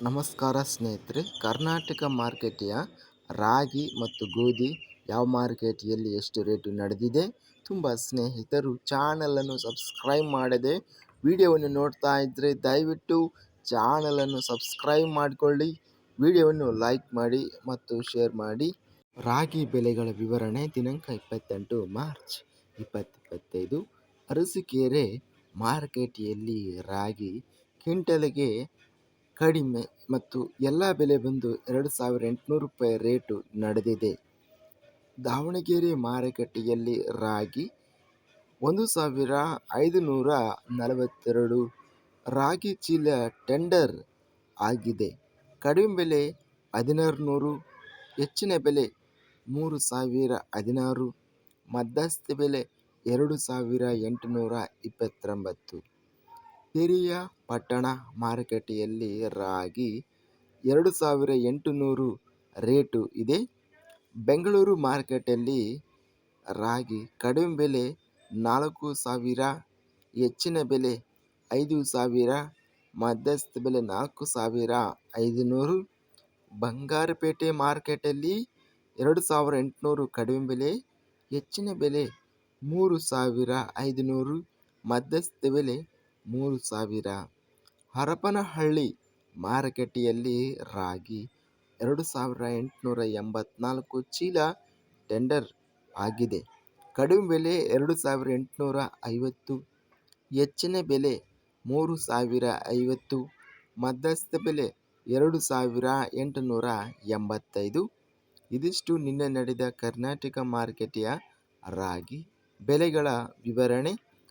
ನಮಸ್ಕಾರ ಸ್ನೇಹಿತರೆ, ಕರ್ನಾಟಕ ಮಾರ್ಕೆಟಿಯ ರಾಗಿ ಮತ್ತು ಗೋಧಿ ಯಾವ ಮಾರ್ಕೆಟಿಯಲ್ಲಿ ಎಷ್ಟು ರೇಟು ನಡೆದಿದೆ ತುಂಬ ಸ್ನೇಹಿತರು ಚಾನಲನ್ನು ಸಬ್ಸ್ಕ್ರೈಬ್ ಮಾಡದೆ ವಿಡಿಯೋವನ್ನು ನೋಡ್ತಾ ಇದ್ದರೆ ದಯವಿಟ್ಟು ಚಾನಲನ್ನು ಸಬ್ಸ್ಕ್ರೈಬ್ ಮಾಡಿಕೊಳ್ಳಿ, ವಿಡಿಯೋವನ್ನು ಲೈಕ್ ಮಾಡಿ ಮತ್ತು ಶೇರ್ ಮಾಡಿ. ರಾಗಿ ಬೆಲೆಗಳ ವಿವರಣೆ ದಿನಾಂಕ ಇಪ್ಪತ್ತೆಂಟು ಮಾರ್ಚ್ ಇಪ್ಪತ್ತಿಪ್ಪತ್ತೈದು. ಅರಸಿಕೇರೆ ಮಾರ್ಕೆಟಿಯಲ್ಲಿ ರಾಗಿ ಕ್ವಿಂಟಲಿಗೆ ಕಡಿಮೆ ಮತ್ತು ಎಲ್ಲ ಬೆಲೆ ಬಂದು ಎರಡು ಸಾವಿರ ಎಂಟುನೂರು ರೂಪಾಯಿ ರೇಟು ನಡೆದಿದೆ. ದಾವಣಗೆರೆ ಮಾರುಕಟ್ಟೆಯಲ್ಲಿ ರಾಗಿ ಒಂದು ಸಾವಿರ ಐದುನೂರ ನಲವತ್ತೆರಡು, ರಾಗಿ ಚೀಲ ಟೆಂಡರ್ ಆಗಿದೆ. ಕಡಿಮೆ ಬೆಲೆ ಹದಿನಾರು ನೂರು ಹೆಚ್ಚಿನ ಬೆಲೆ ಮೂರು ಸಾವಿರ ಹದಿನಾರು, ಮಧ್ಯಸ್ಥ ಬೆಲೆ ಎರಡು ಸಾವಿರ ಎಂಟುನೂರ ಇಪ್ಪತ್ತೊಂಬತ್ತು. ಹಿರಿಯ ಪಟ್ಟಣ ಮಾರುಕಟ್ಟೆಯಲ್ಲಿ ರಾಗಿ ಎರಡು ಸಾವಿರ ಎಂಟುನೂರು ರೇಟು ಇದೆ. ಬೆಂಗಳೂರು ಮಾರ್ಕೆಟಲ್ಲಿ ರಾಗಿ ಕಡಿಮೆ ಬೆಲೆ ನಾಲ್ಕು ಸಾವಿರ, ಹೆಚ್ಚಿನ ಬೆಲೆ ಐದು ಸಾವಿರ, ಮಧ್ಯಸ್ಥ ಬೆಲೆ ನಾಲ್ಕು ಸಾವಿರ ಐದುನೂರು. ಬಂಗಾರಪೇಟೆ ಮಾರ್ಕೆಟಲ್ಲಿ ಎರಡು ಸಾವಿರ ಎಂಟುನೂರು ಕಡಿಮೆ ಬೆಲೆ, ಹೆಚ್ಚಿನ ಬೆಲೆ ಮೂರು ಸಾವಿರ ಐದುನೂರು, ಮಧ್ಯಸ್ಥ ಬೆಲೆ ಮೂರು ಸಾವಿರ. ಹರಪನಹಳ್ಳಿ ಮಾರುಕಟ್ಟೆಯಲ್ಲಿ ರಾಗಿ ಎರಡು ಸಾವಿರ ಎಂಟುನೂರ ಎಂಬತ್ನಾಲ್ಕು ಚೀಲ ಟೆಂಡರ್ ಆಗಿದೆ. ಕಡಿಮೆ ಬೆಲೆ ಎರಡು ಸಾವಿರ ಎಂಟುನೂರ ಐವತ್ತು, ಹೆಚ್ಚಿನ ಬೆಲೆ ಮೂರು ಸಾವಿರ ಐವತ್ತು, ಮಧ್ಯಸ್ಥ ಬೆಲೆ ಎರಡು ಸಾವಿರ ಎಂಟುನೂರ ಎಂಬತ್ತೈದು. ಇದಿಷ್ಟು ನಿನ್ನೆ ನಡೆದ ಕರ್ನಾಟಕ ಮಾರುಕಟ್ಟೆಯ ರಾಗಿ ಬೆಲೆಗಳ ವಿವರಣೆ.